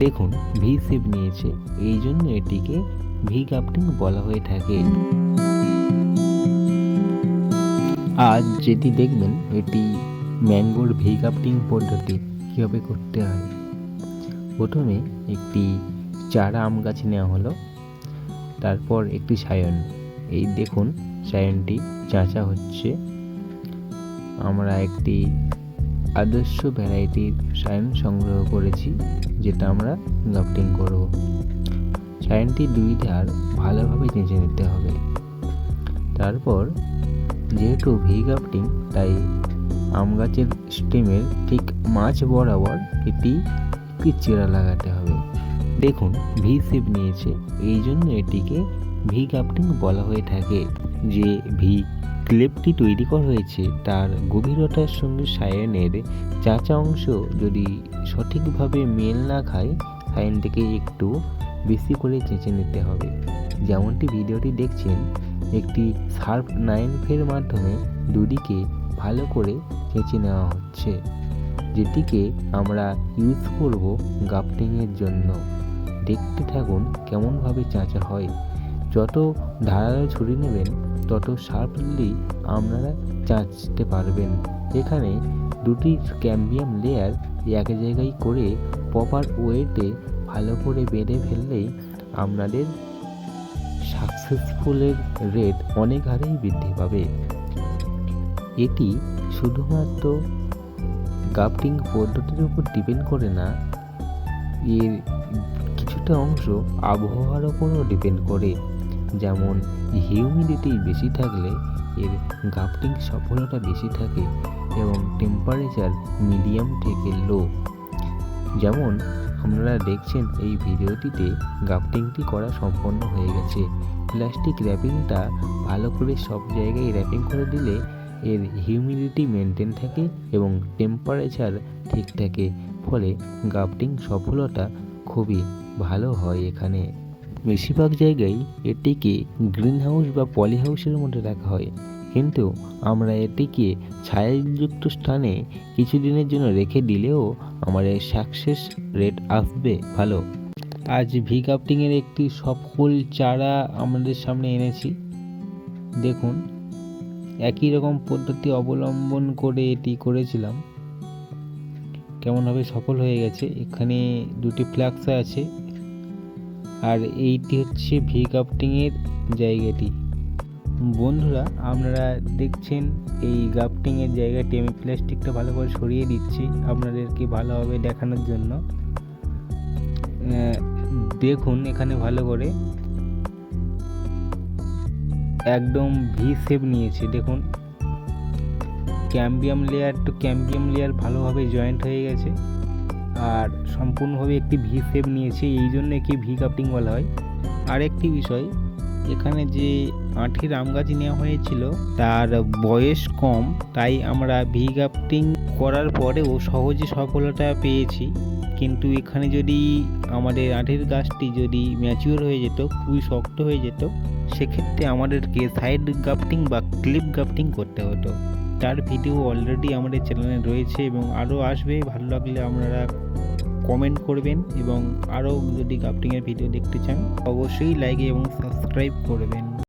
দেখুন V shape নিয়েছে। এই জন্য এটিকে ভি গ্রাফটিং বলা হয়ে থাকে। আজ যেটি দেখবেন, এটি ম্যাঙ্গোর ভি গ্রাফটিং পদ্ধতি। কীভাবে করতে হয়? প্রথমে একটি চারা আম গাছ নেওয়া হলো। তারপর একটি সায়ন। এই দেখুন, সায়নটি চাঁচা হচ্ছে। আমরা একটি আদর্শ ভ্যারাইটির সায়ন সংগ্রহ করেছি, যেটা আমরা গ্রাফটিং করব। সায়নটি দুই ধার ভালোভাবে চেঁচে নিতে হবে। তারপর, যেহেতু ভি গ্রাফটিং, তাই আম গাছের স্টেমের ঠিক মাঝ বরাবর এটি একটি চেরা লাগাতে হবে। দেখুন, ভি শেপ নিয়েছে এই জন্য এটিকে ভি গ্রাফটিং বলা হয়ে থাকে। যে ভি ক্লেপটি তৈরি করা হয়েছে, তার গভীরতার সঙ্গে সায়নের চাচা অংশ যদি সঠিকভাবে মেল না খায়, সায়নটিকে একটু বেশি করে চেঁচে নিতে হবে। যেমনটি ভিডিওটি দেখছেন, একটি শার্প নাইফের মাধ্যমে দুদিকে ভালো করে চেঁচে নেওয়া হচ্ছে, যেটিকে আমরা ইউজ করব গাফটিংয়ের জন্য। দেখতে থাকুন কেমনভাবে চাঁচা হয়। যত ধারালো ছুরি নেবেন তত শার্পলি আপনারা চাঁচতে পারবেন। এখানে দুটি ক্যাম্বিয়াম লেয়ার এক জায়গায় করে প্রপার ওয়েটে ভালো করে বেঁধে ফেললেই আপনাদের সাকসেসফুলের রেট অনেক হারেই বৃদ্ধি পাবে। এটি শুধুমাত্র গাফটিং পদ্ধতির উপর ডিপেন্ড করে না, এর কিছুটা অংশ আবহাওয়ার ওপরও ডিপেন্ড করে। যেমন হিউমিডিটি বেশি থাকলে এর গাফটিং সফলতা বেশি থাকে এবং টেম্পারেচার মিডিয়াম থেকে লো যেমন আপনারা দেখছেন এই ভিডিওটিতে গাফটিংটি করা সম্পন্ন হয়ে গেছে। প্লাস্টিক র্যাপিংটা ভালো করে সব জায়গায় র্যাপিং করে দিলে এর হিউমিডিটি মেনটেন থাকে এবং টেম্পারেচার ঠিক থাকে। ফলে গাফটিং সফলতা খুবই ভালো হয় এখানে। বেশিরভাগ জায়গায় এটিকে গ্রিন হাউস বা পলি হাউসের মধ্যে রাখা হয়। কিন্তু আমরা এটিকে ছায়াযুক্ত স্থানে কিছুদিনের জন্য রেখে দিলেও আমাদের সাকসেস রেট আসবে ভালো। আজ ভি কাপটিংয়ের একটি সফল চারা আমাদের সামনে এনেছি। দেখুন, একই রকম পদ্ধতি অবলম্বন করে এটি করেছিলাম। কেমনভাবে সফল হয়ে গেছে, এখানে দুটি ফ্ল্যাক্স আছে। আর এইটি হচ্ছে ভি কাপটিংয়ের জায়গাটি। বন্ধুরা, আপনারা দেখছেন এই গ্রাফটিংয়ের জায়গাটি। আমি প্লাস্টিকটা ভালো করে সরিয়ে দিচ্ছি আপনাদেরকে ভালোভাবে দেখানোর জন্য। দেখুন এখানে ভালো করে। একদম ভি শেপ নিয়েছে, দেখুন। Cambium layer to cambium layer ভালোভাবে জয়েন্ট হয়ে গেছে। আর সম্পূর্ণভাবে একটি ভি শেপ নিয়েছে, এই জন্য একে ভি কাপটিং বলা হয়। আরেকটি বিষয়, এখানে যে আঁঠির আম গাছ নেওয়া হয়েছিল, তার বয়স কম, তাই আমরা ভি গ্রাফটিং করার পরেও সহজে সফলতা পেয়েছি। কিন্তু এখানে যদি আমাদের আঁঠির গাছটি যদি ম্যাচিওর হয়ে যেত, খুবই শক্ত হয়ে যেত, সেক্ষেত্রে আমাদেরকে সাইড গ্রাফটিং বা ক্লিপ গ্রাফটিং করতে হতো। তার ভিডিও অলরেডি আমাদের চ্যানেলে রয়েছে এবং আরও আসবে। ভালো লাগলে আপনারা কমেন্ট করবেন এবং আরও যদি গাফটিংয়ের ভিডিও দেখতে চান, অবশ্যই লাইক এবং সাবস্ক্রাইব করবেন।